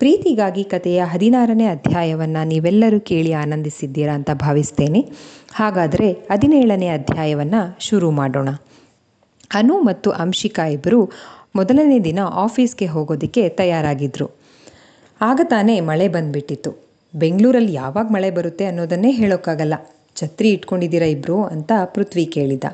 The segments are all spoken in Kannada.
ಪ್ರೀತಿಗಾಗಿ ಕಥೆಯ ಹದಿನಾರನೇ ಅಧ್ಯಾಯವನ್ನು ನೀವೆಲ್ಲರೂ ಕೇಳಿ ಆನಂದಿಸಿದ್ದೀರಾ ಅಂತ ಭಾವಿಸ್ತೇನೆ. ಹಾಗಾದರೆ ಹದಿನೇಳನೇ ಅಧ್ಯಾಯವನ್ನು ಶುರು ಮಾಡೋಣ. ಅನು ಮತ್ತು ಅಂಶಿಕಾ ಇಬ್ಬರು ಮೊದಲನೇ ದಿನ ಆಫೀಸ್ಗೆ ಹೋಗೋದಕ್ಕೆ ತಯಾರಾಗಿದ್ದರು ಆಗ ತಾನೇ ಮಳೆ ಬಂದುಬಿಟ್ಟಿತ್ತು. ಬೆಂಗಳೂರಲ್ಲಿ ಯಾವಾಗ ಮಳೆ ಬರುತ್ತೆ ಅನ್ನೋದನ್ನೇ ಹೇಳೋಕ್ಕಾಗಲ್ಲ. ಛತ್ರಿ ಇಟ್ಕೊಂಡಿದ್ದೀರಾ ಇಬ್ಬರು ಅಂತ ಪೃಥ್ವಿ ಕೇಳಿದ.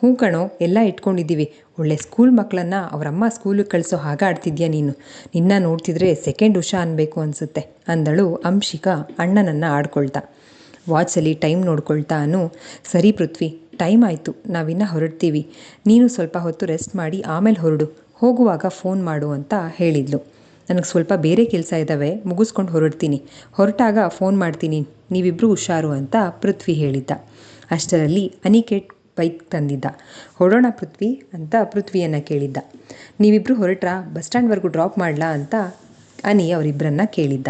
ಹ್ಞೂ ಎಲ್ಲ ಇಟ್ಕೊಂಡಿದ್ದೀವಿ. ಒಳ್ಳೆ ಸ್ಕೂಲ್ ಮಕ್ಕಳನ್ನು ಅವರಮ್ಮ ಸ್ಕೂಲಿಗೆ ಕಳಿಸೋ ಹಾಗೆ ಆಡ್ತಿದ್ಯಾ ನೀನು? ನಿನ್ನ ನೋಡ್ತಿದ್ರೆ ಸೆಕೆಂಡ್ ಉಷಾ ಅನ್ಬೇಕು ಅನಿಸುತ್ತೆ, ಅಂದಳು ಅಂಶಿಕಾ ಅಣ್ಣನನ್ನು ಆಡ್ಕೊಳ್ತಾ. ವಾಚಲ್ಲಿ ಟೈಮ್ ನೋಡ್ಕೊಳ್ತಾ ಅನು, ಸರಿ ಪೃಥ್ವಿ ಟೈಮ್ ಆಯಿತು, ನಾವಿನ್ನು ಹೊರಡ್ತೀವಿ. ನೀನು ಸ್ವಲ್ಪ ಹೊತ್ತು ರೆಸ್ಟ್ ಮಾಡಿ ಆಮೇಲೆ ಹೊರಡು, ಹೋಗುವಾಗ ಫೋನ್ ಮಾಡು ಅಂತ ಹೇಳಿದ್ಲು. ನನಗೆ ಸ್ವಲ್ಪ ಬೇರೆ ಕೆಲಸ ಇದ್ದಾವೆ ಮುಗಿಸ್ಕೊಂಡು ಹೊರಡ್ತೀನಿ. ಹೊರಟಾಗ ಫೋನ್ ಮಾಡ್ತೀನಿ ನೀವಿಬ್ಬರು ಹುಷಾರು ಅಂತ ಪೃಥ್ವಿ ಹೇಳಿದ್ದ. ಅಷ್ಟರಲ್ಲಿ ಅನಿಕೇಟ್ ಬೈಕ್ ತಂದಿದ್ದ. ಹೊರೋಣ ಪೃಥ್ವಿ ಅಂತ ಪೃಥ್ವಿಯನ್ನು ಕೇಳಿದ್ದ. ನೀವಿಬ್ಬರು ಹೊರಟ್ರಾ? ಬಸ್ ಸ್ಟ್ಯಾಂಡ್ವರೆಗೂ ಡ್ರಾಪ್ ಮಾಡಲಾ? ಅಂತ ಅನಿ ಅವರಿಬ್ಬರನ್ನ ಕೇಳಿದ್ದ.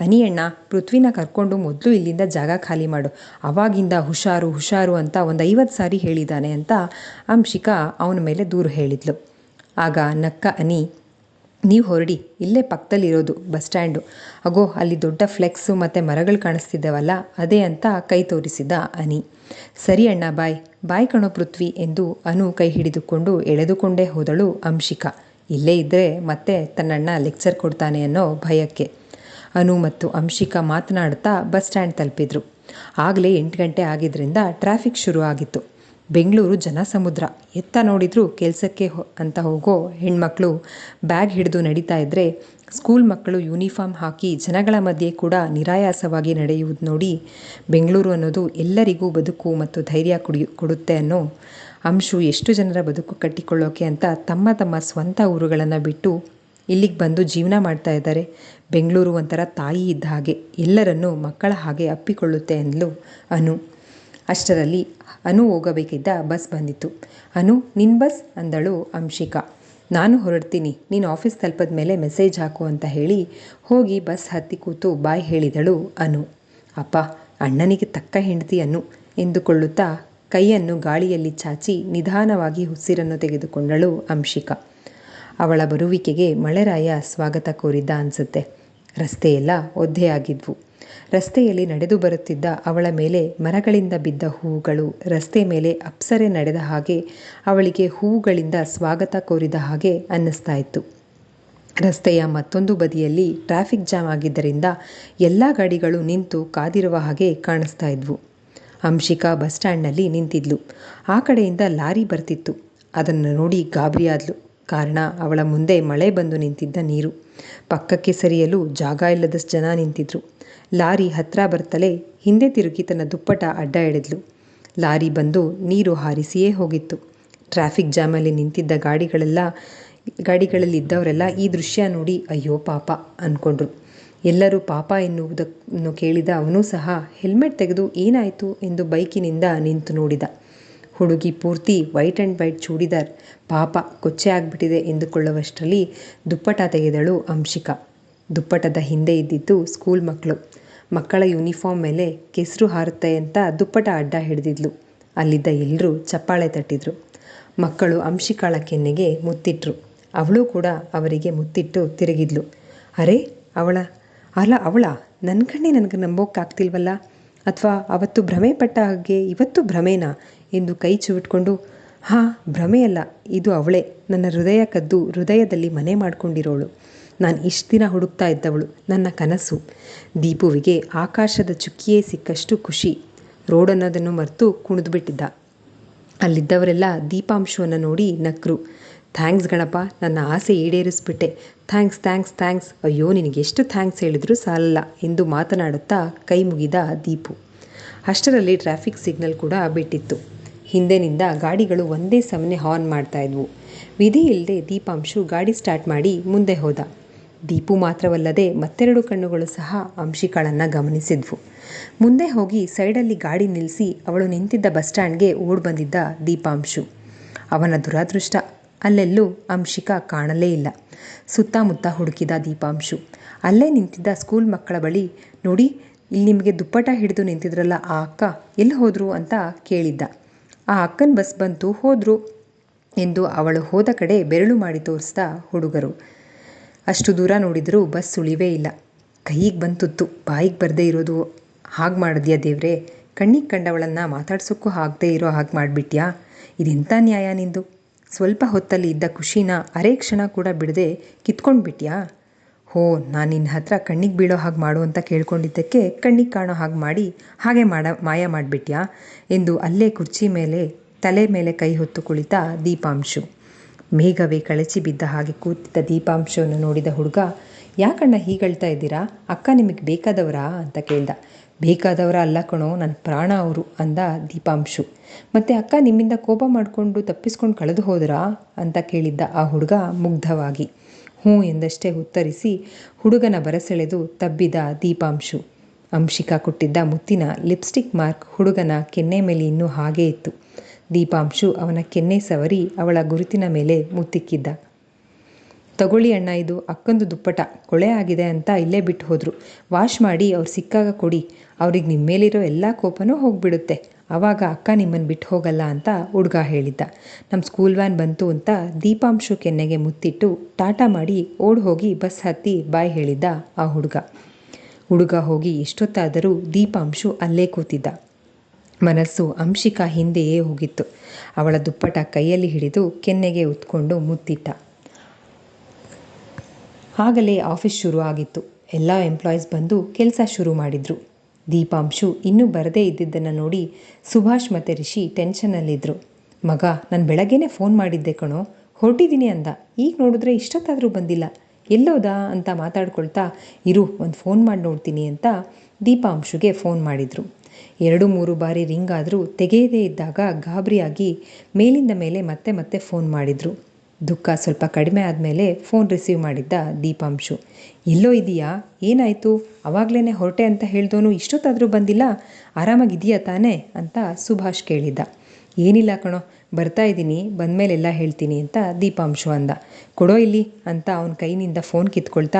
ಅನಿ ಅಣ್ಣ, ಪೃಥ್ವಿನ ಕರ್ಕೊಂಡು ಮೊದಲು ಇಲ್ಲಿಂದ ಜಾಗ ಖಾಲಿ ಮಾಡು. ಅವಾಗಿಂದ ಹುಷಾರು ಹುಷಾರು ಅಂತ ಒಂದು ಐವತ್ತು ಸಾರಿ ಹೇಳಿದ್ದಾನೆ ಅಂತ ಅಂಶಿಕಾ ಅವನ ಮೇಲೆ ದೂರು ಹೇಳಿದ್ಲು. ಆಗ ನಕ್ಕ ಅನಿ ನೀವು ಹೊರಡಿ, ಇಲ್ಲೇ ಪಕ್ಕದಲ್ಲಿರೋದು ಬಸ್ ಸ್ಟ್ಯಾಂಡು. ಅಗೋ, ಅಲ್ಲಿ ದೊಡ್ಡ ಫ್ಲೆಕ್ಸು ಮತ್ತು ಮರಗಳು ಕಾಣಿಸ್ತಿದ್ದಾವಲ್ಲ, ಅದೇ ಅಂತ ಕೈ ತೋರಿಸಿದ ಅನಿ. ಸರಿ ಅಣ್ಣ, ಬಾಯ್. ಬಾಯ್ ಕಣೋ ಪೃಥ್ವಿ ಎಂದು ಅನು ಕೈ ಹಿಡಿದುಕೊಂಡು ಎಳೆದುಕೊಂಡೇ ಹೋದಳು ಅಂಶಿಕಾ. ಇಲ್ಲೇ ಇದ್ದರೆ ಮತ್ತೆ ತನ್ನಣ್ಣ ಲೆಕ್ಚರ್ ಕೊಡ್ತಾನೆ ಅನ್ನೋ ಭಯಕ್ಕೆ. ಅನು ಮತ್ತು ಅಂಶಿಕಾ ಮಾತನಾಡ್ತಾ ಬಸ್ ಸ್ಟ್ಯಾಂಡ್ ತಲುಪಿದ್ರು. ಆಗಲೇ ಎಂಟು ಗಂಟೆ ಆಗಿದ್ದರಿಂದ ಟ್ರಾಫಿಕ್ ಶುರು ಆಗಿತ್ತು ಬೆಂಗಳೂರು ಜನಸಮುದ್ರ. ಎತ್ತ ನೋಡಿದರೂ ಕೆಲಸಕ್ಕೆ ಅಂತ ಹೋಗೋ ಹೆಣ್ಮಕ್ಳು ಬ್ಯಾಗ್ ಹಿಡಿದು ನಡೀತಾ ಇದ್ದರೆ ಸ್ಕೂಲ್ ಮಕ್ಕಳು ಯೂನಿಫಾರ್ಮ್ ಹಾಕಿ ಜನಗಳ ಮಧ್ಯೆ ಕೂಡ ನಿರಾಯಾಸವಾಗಿ ನಡೆಯುವುದು ನೋಡಿ ಬೆಂಗಳೂರು ಅನ್ನೋದು ಎಲ್ಲರಿಗೂ ಬದುಕು ಮತ್ತು ಧೈರ್ಯ ಕುಡಿ, ಕೊಡುತ್ತೆ ಅನ್ನೋ ಅಂಶು ಎಷ್ಟು ಜನರ ಬದುಕು ಕಟ್ಟಿಕೊಳ್ಳೋಕೆ ಅಂತ ತಮ್ಮ ತಮ್ಮ ಸ್ವಂತ ಊರುಗಳನ್ನು ಬಿಟ್ಟು ಇಲ್ಲಿಗೆ ಬಂದು ಜೀವನ ಮಾಡ್ತಾ ಇದ್ದಾರೆ. ಬೆಂಗಳೂರು ಒಂಥರ ತಾಯಿ ಇದ್ದ ಹಾಗೆ ಎಲ್ಲರನ್ನೂ ಮಕ್ಕಳ ಹಾಗೆ ಅಪ್ಪಿಕೊಳ್ಳುತ್ತೆ ಅಂದ್ಲು ಅನು. ಅಷ್ಟರಲ್ಲಿ ಅನು ಹೋಗಬೇಕಿದ್ದ ಬಸ್ ಬಂದಿತ್ತು. ಅನು ನಿನ್ನ ಬಸ್? ಅಂದಳು ಅಂಶಿಕಾ. ನಾನು ಹೊರಡ್ತೀನಿ. ನೀನು ಆಫೀಸ್ ತಲುಪದ ಮೇಲೆ ಮೆಸೇಜ್ ಹಾಕು ಅಂತ ಹೇಳಿ ಹೋಗಿ ಬಸ್ ಹತ್ತಿ ಕೂತು ಬಾಯ್ ಹೇಳಿದಳು ಅನು. ಅಪ್ಪ, ಅಣ್ಣನಿಗೆ ತಕ್ಕ ಹೆಂಡತಿ ಅನು ಎಂದುಕೊಳ್ಳುತ್ತಾ ಕೈಯನ್ನು ಗಾಳಿಯಲ್ಲಿ ಚಾಚಿ ನಿಧಾನವಾಗಿ ಉಸಿರನ್ನು ತೆಗೆದುಕೊಂಡಳು ಅಂಶಿಕಾ. ಅವಳ ಬರುವಿಕೆಗೆ ಮಳೆರಾಯ ಸ್ವಾಗತ ಕೋರಿದ್ದ ಅನಿಸುತ್ತೆ. ರಸ್ತೆಯೆಲ್ಲ ಒದ್ದೆಯಾಗಿದ್ವು. ರಸ್ತೆಯಲ್ಲಿ ನಡೆದು ಬರುತ್ತಿದ್ದ ಅವಳ ಮೇಲೆ ಮರಗಳಿಂದ ಬಿದ್ದ ಹೂವುಗಳು ರಸ್ತೆ ಮೇಲೆ ಅಪ್ಸರೆ ನಡೆದ ಹಾಗೆ ಅವಳಿಗೆ ಹೂವುಗಳಿಂದ ಸ್ವಾಗತ ಕೋರಿದ ಹಾಗೆ ಅನ್ನಿಸ್ತಾ ಇತ್ತು. ರಸ್ತೆಯ ಮತ್ತೊಂದು ಬದಿಯಲ್ಲಿ ಟ್ರಾಫಿಕ್ ಜಾಮ್ ಆಗಿದ್ದರಿಂದ ಎಲ್ಲ ಗಾಡಿಗಳು ನಿಂತು ಕಾದಿರುವ ಹಾಗೆ ಕಾಣಿಸ್ತಾ ಇದ್ವು. ಅಂಶಿಕಾ ಬಸ್ ಸ್ಟ್ಯಾಂಡ್ನಲ್ಲಿ ನಿಂತಿದ್ಲು. ಆ ಕಡೆಯಿಂದ ಲಾರಿ ಬರ್ತಿತ್ತು. ಅದನ್ನು ನೋಡಿ ಗಾಬರಿಯಾದ್ಲು ಕಾರಣ, ಅವಳ ಮುಂದೆ ಮಳೆ ಬಂದು ನಿಂತಿದ್ದ ನೀರು. ಪಕ್ಕಕ್ಕೆ ಸರಿಯಲು ಜಾಗ ಇಲ್ಲದಷ್ಟು ಜನ ನಿಂತಿದ್ರು. ಲಾರಿ ಹತ್ರ ಬರ್ತಲೇ ಹಿಂದೆ ತಿರುಗಿ ತನ್ನ ದುಪ್ಪಟ ಅಡ್ಡ ಎಳೆದ್ಲು. ಲಾರಿ ಬಂದು ನೀರು ಹಾರಿಸಿಯೇ ಹೋಗಿತ್ತು. ಟ್ರಾಫಿಕ್ ಜಾಮಲ್ಲಿ ನಿಂತಿದ್ದ ಗಾಡಿಗಳೆಲ್ಲ ಗಾಡಿಗಳಲ್ಲಿ ಇದ್ದವರೆಲ್ಲ ಈ ದೃಶ್ಯ ನೋಡಿ ಅಯ್ಯೋ ಪಾಪ ಅಂದ್ಕೊಂಡ್ರು ಎಲ್ಲರೂ ಪಾಪ ಎನ್ನುವುದನ್ನು ಕೇಳಿದ ಅವನೂ ಸಹ ಹೆಲ್ಮೆಟ್ ತೆಗೆದು ಏನಾಯಿತು ಎಂದು ಬೈಕಿನಿಂದ ನಿಂತು ನೋಡಿದ. ಹುಡುಗಿ ಪೂರ್ತಿ ವೈಟ್ ಆ್ಯಂಡ್ ವೈಟ್ ಚೂಡಿದಾರ್. ಪಾಪ ಕೊಚ್ಚೆ ಆಗಿಬಿಟ್ಟಿದೆ ಎಂದುಕೊಳ್ಳುವಷ್ಟರಲ್ಲಿ ದುಪ್ಪಟ ತೆಗೆದಳು ಅಂಶಿಕಾ. ದುಪ್ಪಟದ ಹಿಂದೆ ಇದ್ದಿದ್ದು ಸ್ಕೂಲ್ ಮಕ್ಕಳು ಮಕ್ಕಳ ಯೂನಿಫಾರ್ಮ್ ಮೇಲೆ ಕೆಸರು ಹಾರುತ್ತೆ ಅಂತ ದುಪ್ಪಟ ಅಡ್ಡ ಹಿಡಿದಿದ್ಲು. ಅಲ್ಲಿದ್ದ ಎಲ್ಲರೂ ಚಪ್ಪಾಳೆ ತಟ್ಟಿದ್ರು. ಮಕ್ಕಳು ಅಂಶಿಕಾಳ ಕೆನ್ನೆಗೆ ಮುತ್ತಿಟ್ರು. ಅವಳು ಕೂಡ ಅವರಿಗೆ ಮುತ್ತಿಟ್ಟು ತಿರುಗಿದ್ಲು. ಅರೆ, ಅವಳ, ಅಲ್ಲ ಅವಳ ನನ್ನ ಕಣ್ಣೆ ನನಗೆ ನಂಬೋಕ್ಕಾಗ್ತಿಲ್ವಲ್ಲ ಅಥವಾ ಅವತ್ತು ಭ್ರಮೆ ಪಟ್ಟ ಹಾಗೆ ಇವತ್ತು ಭ್ರಮೆನಾ? ಎಂದು ಕೈ ಚಿವಿಟ್ಕೊಂಡು, ಹಾಂ, ಭ್ರಮೆಯಲ್ಲ, ಇದು ಅವಳೇ. ನನ್ನ ಹೃದಯ ಕದ್ದು ಹೃದಯದಲ್ಲಿ ಮನೆ ಮಾಡಿಕೊಂಡಿರೋಳು. ನಾನು ಇಷ್ಟು ದಿನ ಹುಡುಕ್ತಾ ಇದ್ದವಳು, ನನ್ನ ಕನಸು. ದೀಪುವಿಗೆ ಆಕಾಶದ ಚುಕ್ಕಿಯೇ ಸಿಕ್ಕಷ್ಟು ಖುಷಿ. ರೋಡ್ ಅನ್ನೋದನ್ನು ಮರೆತು ಕುಣಿದ್ಬಿಟ್ಟಿದ್ದ. ಅಲ್ಲಿದ್ದವರೆಲ್ಲ ದೀಪಾಂಶವನ್ನು ನೋಡಿ ನಕ್ರು. ಥ್ಯಾಂಕ್ಸ್ ಗಣಪ, ನನ್ನ ಆಸೆ ಈಡೇರಿಸ್ಬಿಟ್ಟೆ. Thanks thanks thanks. ಅಯ್ಯೋ, ನಿನಗೆ ಎಷ್ಟು ಥ್ಯಾಂಕ್ಸ್ ಹೇಳಿದರೂ ಸಾಲಲ್ಲ, ಎಂದು ಮಾತನಾಡುತ್ತಾ ಕೈ ಮುಗಿದ ದೀಪು. ಅಷ್ಟರಲ್ಲಿ ಟ್ರಾಫಿಕ್ ಸಿಗ್ನಲ್ ಕೂಡ ಬಿಟ್ಟಿತ್ತು. ಹಿಂದೆನಿಂದ ಗಾಡಿಗಳು ಒಂದೇ ಸಮನೆ ಹಾರ್ನ್ ಮಾಡ್ತಾ ಇದ್ವು. ವಿಧಿ ಇಲ್ಲದೆ ದೀಪಾಂಶು ಗಾಡಿ ಸ್ಟಾರ್ಟ್ ಮಾಡಿ ಮುಂದೆ ಹೋದ. ದೀಪು ಮಾತ್ರವಲ್ಲದೆ ಮತ್ತೆರಡು ಕಣ್ಣುಗಳು ಸಹ ಅಂಶಿಕಾಳನ್ನು ಗಮನಿಸಿದ್ವು. ಮುಂದೆ ಹೋಗಿ ಸೈಡಲ್ಲಿ ಗಾಡಿ ನಿಲ್ಲಿಸಿ ಅವಳು ನಿಂತಿದ್ದ ಬಸ್ ಸ್ಟ್ಯಾಂಡ್ಗೆ ಓಡ್ ಬಂದಿದ್ದ ದೀಪಾಂಶು. ಅವನ ದುರಾದೃಷ್ಟ. ಅಲ್ಲೆಲ್ಲೂ ಅಂಶಿಕಾ ಕಾಣಲೇ ಇಲ್ಲ. ಸುತ್ತಮುತ್ತ ಹುಡುಕಿದ ದೀಪಾಂಶು. ಅಲ್ಲೇ ನಿಂತಿದ್ದ ಸ್ಕೂಲ್ ಮಕ್ಕಳ ಬಳಿ, ನೋಡಿ, ಇಲ್ಲಿ ನಿಮಗೆ ದುಪ್ಪಟ ಹಿಡಿದು ನಿಂತಿದ್ರಲ್ಲ ಆ ಅಕ್ಕ, ಎಲ್ಲಿ ಹೋದರು? ಅಂತ ಕೇಳಿದ್ದ. ಆ ಅಕ್ಕನ ಬಸ್ ಬಂತು, ಹೋದರು, ಎಂದು ಅವಳು ಹೋದ ಕಡೆ ಬೆರಳು ಮಾಡಿ ತೋರಿಸ್ದ ಹುಡುಗರು. ಅಷ್ಟು ದೂರ ನೋಡಿದರೂ ಬಸ್ ಸುಳಿವೇ ಇಲ್ಲ. ಕೈಗೆ ಬಂತುತ್ತು. ಬಾಯಿಗೆ ಬರದೇ ಇರೋದು. ಹಾಗೆ ಮಾಡಿದ್ಯಾ ದೇವ್ರೆ? ಕಣ್ಣಿಗೆ ಕಂಡವಳನ್ನು ಮಾತಾಡ್ಸೋಕ್ಕೂ ಆಗದೇ ಇರೋ ಹಾಗೆ ಮಾಡಿಬಿಟ್ಯಾ? ಇದೆಂಥ ನ್ಯಾಯ ನಿಂದು? ಸ್ವಲ್ಪ ಹೊತ್ತಲ್ಲಿ ಇದ್ದ ಖುಷಿನ ಅರೆ ಕ್ಷಣ ಕೂಡ ಬಿಡದೆ ಕಿತ್ಕೊಂಡ್ಬಿಟ್ಯಾ? ಹೋ, ನಾನು ನಿನ್ನ ಹತ್ರ ಕಣ್ಣಿಗೆ ಬೀಳೋ ಹಾಗೆ ಮಾಡು ಅಂತ ಕೇಳ್ಕೊಂಡಿದ್ದಕ್ಕೆ ಕಣ್ಣಿಗೆ ಕಾಣೋ ಹಾಗೆ ಮಾಡಿ ಹಾಗೆ ಮಾಡ, ಮಾಯ ಮಾಡಿಬಿಟ್ಯಾ? ಎಂದು ಅಲ್ಲೇ ಕುರ್ಚಿ ಮೇಲೆ, ತಲೆ ಮೇಲೆ ಕೈ ಹೊತ್ತು ಕುಳಿತ ದೀಪಾಂಶು. ಮೇಘವೇ ಕಳಚಿ ಬಿದ್ದ ಹಾಗೆ ಕೂತಿದ್ದ ದೀಪಾಂಶವನ್ನು ನೋಡಿದ ಹುಡುಗ ಯಾಕಣ್ಣ ಹೀಗಳ್ತಾ ಇದ್ದೀರಾ? ಅಕ್ಕ ನಿಮಗೆ ಬೇಕಾದವರಾ? ಅಂತ ಕೇಳ್ದ. ಬೇಕಾದವರ ಅಲ್ಲ ಕಣೋ ನನ್ನ ಪ್ರಾಣ ಅವರು, ಅಂದ ದೀಪಾಂಶು. ಮತ್ತೆ ಅಕ್ಕ ನಿಮ್ಮಿಂದ ಕೋಪ ಮಾಡಿಕೊಂಡು ತಪ್ಪಿಸ್ಕೊಂಡು ಕಳೆದು ಹೋದ್ರಾ? ಅಂತ ಕೇಳಿದ್ದ ಆ ಹುಡುಗ ಮುಗ್ಧವಾಗಿ. ಹ್ಞೂ, ಎಂದಷ್ಟೇ ಉತ್ತರಿಸಿ ಹುಡುಗನ ಬರಸೆಳೆದು ತಬ್ಬಿದ ದೀಪಾಂಶು. ಅಂಶಿಕಾ ಕೊಟ್ಟಿದ್ದ ಮುತ್ತಿನ ಲಿಪ್ಸ್ಟಿಕ್ ಮಾರ್ಕ್ ಹುಡುಗನ ಕೆನ್ನೆ ಮೇಲೆ ಇನ್ನೂ ಹಾಗೇ ಇತ್ತು. ದೀಪಾಂಶು ಅವನ ಕೆನ್ನೆ ಸವರಿ ಅವಳ ಗುರುತಿನ ಮೇಲೆ ಮುತ್ತಿಕ್ಕಿದ್ದ. ತಗೊಳ್ಳಿ ಅಣ್ಣ, ಇದು ಅಕ್ಕಂದು ದುಪ್ಪಟ. ಕೊಳೆ ಆಗಿದೆ ಅಂತ ಇಲ್ಲೇ ಬಿಟ್ಟು ಹೋದರು. ವಾಶ್ ಮಾಡಿ, ಅವ್ರು ಸಿಕ್ಕಾಗ ಕೊಡಿ. ಅವ್ರಿಗೆ ನಿಮ್ಮ ಮೇಲಿರೋ ಎಲ್ಲ ಕೋಪನೂ ಹೋಗಿಬಿಡುತ್ತೆ. ಆವಾಗ ಅಕ್ಕ ನಿಮ್ಮನ್ನು ಬಿಟ್ಟು ಹೋಗಲ್ಲ ಅಂತ ಹುಡುಗ ಹೇಳಿದ್ದ. ನಮ್ಮ ಸ್ಕೂಲ್ ವ್ಯಾನ್ ಬಂತು ಅಂತ ದೀಪಾಂಶು ಕೆನ್ನೆಗೆ ಮುತ್ತಿಟ್ಟು ಟಾಟಾ ಮಾಡಿ ಓಡ್ ಹೋಗಿ ಬಸ್ ಹತ್ತಿ ಬಾಯ್ ಹೇಳಿದ್ದ ಆ ಹುಡುಗ. ಹುಡುಗ ಹೋಗಿ ಎಷ್ಟೊತ್ತಾದರೂ ದೀಪಾಂಶು ಅಲ್ಲೇ ಕೂತಿದ್ದ. ಮನಸ್ಸು ಅಂಶಿಕಾ ಹಿಂದೆಯೇ ಹೋಗಿತ್ತು. ಅವಳ ದುಪ್ಪಟ ಕೈಯಲ್ಲಿ ಹಿಡಿದು ಕೆನ್ನೆಗೆ ಉತ್ಕೊಂಡು ಮುತ್ತಿಟ್ಟ. ಆಗಲೇ ಆಫೀಸ್ ಶುರು ಆಗಿತ್ತು ಎಲ್ಲ ಎಂಪ್ಲಾಯೀಸ್ ಬಂದು ಕೆಲಸ ಶುರು ಮಾಡಿದರು. ದೀಪಾಂಶು ಇನ್ನೂ ಬರದೇ ಇದ್ದಿದ್ದನ್ನು ನೋಡಿ ಸುಭಾಷ್ ಮತ್ತು ರಿಷಿ ಟೆನ್ಷನ್ನಲ್ಲಿದ್ದರು ಮಗ, ನಾನು ಬೆಳಗ್ಗೆನೇ ಫೋನ್ ಮಾಡಿದ್ದೆ ಕಣೋ. ಹೊರಟಿದ್ದೀನಿ ಅಂದ. ಈಗ ನೋಡಿದ್ರೆ ಇಷ್ಟೊತ್ತಾದರೂ ಬಂದಿಲ್ಲ. ಎಲ್ಲೋದಾ ಅಂತ ಮಾತಾಡ್ಕೊಳ್ತಾ, ಇರು, ಒಂದು ಫೋನ್ ಮಾಡಿ ನೋಡ್ತೀನಿ ಅಂತ ದೀಪಾಂಶುಗೆ ಫೋನ್ ಮಾಡಿದರು. ಎರಡು ಮೂರು ಬಾರಿ ರಿಂಗ್ ಆದರೂ ತೆಗೆಯದೇ ಇದ್ದಾಗ ಗಾಬರಿಯಾಗಿ ಮೇಲಿಂದ ಮೇಲೆ ಮತ್ತೆ ಮತ್ತೆ ಫೋನ್ ಮಾಡಿದರು. ದುಃಖ ಸ್ವಲ್ಪ ಕಡಿಮೆ ಆದಮೇಲೆ ಫೋನ್ ರಿಸೀವ್ ಮಾಡಿದ್ದ ದೀಪಾಂಶು. ಎಲ್ಲೋ ಇದೆಯಾ? ಏನಾಯಿತು? ಅವಾಗಲೇ ಹೊರಟೆ ಅಂತ ಹೇಳ್ದೋನು ಇಷ್ಟೊತ್ತಾದರೂ ಬಂದಿಲ್ಲ? ಆರಾಮಾಗಿದೆಯಾ ತಾನೇ? ಅಂತ ಸುಭಾಷ್ ಕೇಳಿದ್ದ. ಏನಿಲ್ಲ ಕಣೋ, ಬರ್ತಾ ಇದ್ದೀನಿ, ಬಂದಮೇಲೆ ಎಲ್ಲ ಹೇಳ್ತೀನಿ ಅಂತ ದೀಪಾಂಶು ಅಂದ. ಕೊಡೋ ಇಲ್ಲಿ ಅಂತ ಅವನ ಕೈನಿಂದ ಫೋನ್ ಕಿತ್ಕೊಳ್ತಾ,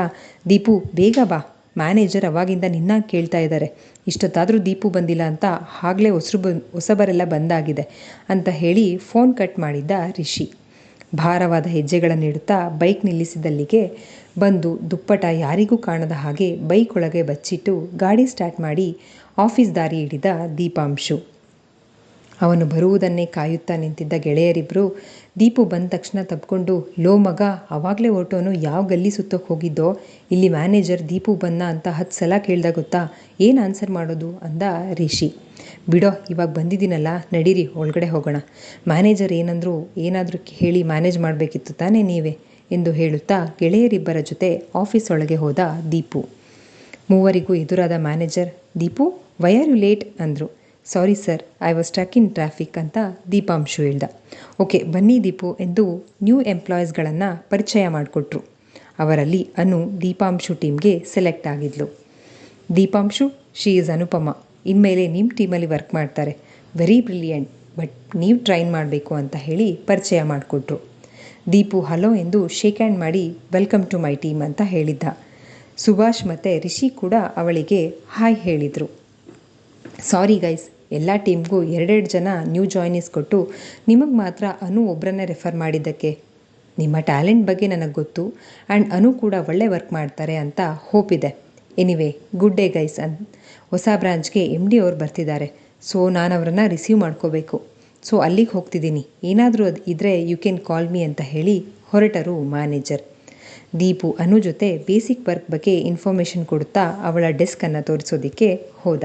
ದೀಪು, ಬೇಗ ಬಾ. ಮ್ಯಾನೇಜರ್ ಅವಾಗಿಂದ ನಿನ್ನ ಕೇಳ್ತಾ ಇದ್ದಾರೆ. ಇಷ್ಟೊತ್ತಾದರೂ ದೀಪು ಬಂದಿಲ್ಲ ಅಂತ ಆಗಲೇ ಹೊಸರು ಬ, ಹೊಸಬರೆಲ್ಲ ಬಂದಾಗಿದೆ ಅಂತ ಹೇಳಿ ಫೋನ್ ಕಟ್ ಮಾಡಿದ್ದ ರಿಷಿ. ಭಾರವಾದ ಹೆಜ್ಜೆಗಳನ್ನಿಡುತ್ತಾ ಬೈಕ್ ನಿಲ್ಲಿಸಿದಲ್ಲಿಗೆ ಬಂದು ದುಪ್ಪಟ ಯಾರಿಗೂ ಕಾಣದ ಹಾಗೆ ಬೈಕ್ ಒಳಗೆ ಬಚ್ಚಿಟ್ಟು ಗಾಡಿ ಸ್ಟಾರ್ಟ್ ಮಾಡಿ ಆಫೀಸ್ ದಾರಿ ಹಿಡಿದ ದೀಪಾಂಶು. ಅವನು ಬರುವುದನ್ನೇ ಕಾಯುತ್ತಾ ನಿಂತಿದ್ದ ಗೆಳೆಯರಿಬ್ಬರು ದೀಪು ಬಂದ ತಕ್ಷಣ ತಬ್ಕೊಂಡು, ಲೋ ಮಗ ಆವಾಗಲೇ ಹೊರ್ಟೋನು, ಯಾವ ಗಲ್ಲಿ ಸುತ್ತೋಕೆ ಹೋಗಿದ್ದೋ? ಇಲ್ಲಿ ಮ್ಯಾನೇಜರ್ ದೀಪು ಬಂದ ಅಂತ ಹತ್ತು ಸಲ ಕೇಳ್ದ ಗೊತ್ತಾ? ಏನು ಆನ್ಸರ್ ಮಾಡೋದು? ಅಂದ ರಿಷಿ. ಬಿಡೋ, ಇವಾಗ ಬಂದಿದ್ದೀನಲ್ಲ, ನಡೀರಿ, ಒಳಗಡೆ ಹೋಗೋಣ. ಮ್ಯಾನೇಜರ್ ಏನಂದ್ರು ಏನಾದರೂ ಹೇಳಿ ಮ್ಯಾನೇಜ್ ಮಾಡಬೇಕಿತ್ತು ತಾನೇ ನೀವೇ? ಎಂದು ಹೇಳುತ್ತಾ ಗೆಳೆಯರಿಬ್ಬರ ಜೊತೆ ಆಫೀಸ್ ಒಳಗೆ ಹೋದ ದೀಪು. ಮೂವರಿಗೂ ಎದುರಾದ manager, Deepu why are you late ಅಂದರು. Sorry sir I was stuck in traffic ಅಂತ ದೀಪಾಂಶು ಹೇಳ್ದ. ಓಕೆ ಬನ್ನಿ ದೀಪು ಎಂದು ನ್ಯೂ ಎಂಪ್ಲಾಯೀಸ್ಗಳನ್ನು ಪರಿಚಯ ಮಾಡಿಕೊಟ್ರು. ಅವರಲ್ಲಿ ಅನು ದೀಪಾಂಶು ಟೀಮ್ಗೆ select ಆಗಿದ್ಲು. Deepanshu she is Anupama. ಇನ್ಮೇಲೆ ನಿಮ್ಮ ಟೀಮಲ್ಲಿ ವರ್ಕ್ ಮಾಡ್ತಾರೆ. ವೆರಿ ಬ್ರಿಲಿಯಂಟ್ ಬಟ್ ನೀವು ಟ್ರೈನ್ ಮಾಡಬೇಕು ಅಂತ ಹೇಳಿ ಪರಿಚಯ ಮಾಡಿಕೊಟ್ರು. ದೀಪು ಹಲೋ ಎಂದು ಶೇಕ್ ಹ್ಯಾಂಡ್ ಮಾಡಿ ವೆಲ್ಕಮ್ ಟು ಮೈ ಟೀಮ್ ಅಂತ ಹೇಳಿದ್ದ. ಸುಭಾಷ್ ಮತ್ತು ರಿಷಿ ಕೂಡ ಅವಳಿಗೆ ಹಾಯ್ ಹೇಳಿದರು. ಸಾರಿ ಗೈಸ್ ಎಲ್ಲ ಟೀಮ್ಗೂ ಎರಡೆರಡು ಜನ ನ್ಯೂ ಜಾಯ್ನೀಸ್ ಕೊಟ್ಟು ನಿಮಗೆ ಮಾತ್ರ ಅನು ಒಬ್ಬರನ್ನೇ ರೆಫರ್ ಮಾಡಿದ್ದಕ್ಕೆ. ನಿಮ್ಮ ಟ್ಯಾಲೆಂಟ್ ಬಗ್ಗೆ ನನಗೆ ಗೊತ್ತು ಆ್ಯಂಡ್ ಅನು ಕೂಡ ಒಳ್ಳೆ ವರ್ಕ್ ಮಾಡ್ತಾರೆ ಅಂತ ಹೋಪ್ ಇದೆ. ಎನಿವೆ ಗುಡ್ ಡೇ ಗೈಸ್ ಅನ್ ಹೊಸ ಬ್ರಾಂಚ್ಗೆ ಎಂ ಡಿ ಅವ್ರು ಬರ್ತಿದ್ದಾರೆ. ಸೊ ನಾನು ಅವರನ್ನು ರಿಸೀವ್ ಮಾಡ್ಕೋಬೇಕು. ಸೊ ಅಲ್ಲಿಗೆ ಹೋಗ್ತಿದ್ದೀನಿ. ಏನಾದರೂ ಅದು ಇದ್ದರೆ ಯು ಕ್ಯಾನ್ ಕಾಲ್ ಮೀ ಅಂತ ಹೇಳಿ ಹೊರಟರು ಮ್ಯಾನೇಜರ್ ದೀಪು, ಅನು ಜೊತೆ ಬೇಸಿಕ್ ವರ್ಕ್ ಬಗ್ಗೆ ಇನ್ಫಾರ್ಮೇಷನ್ ಕೊಡುತ್ತಾ ಅವಳ ಡೆಸ್ಕನ್ನು ತೋರಿಸೋದಕ್ಕೆ ಹೋದ.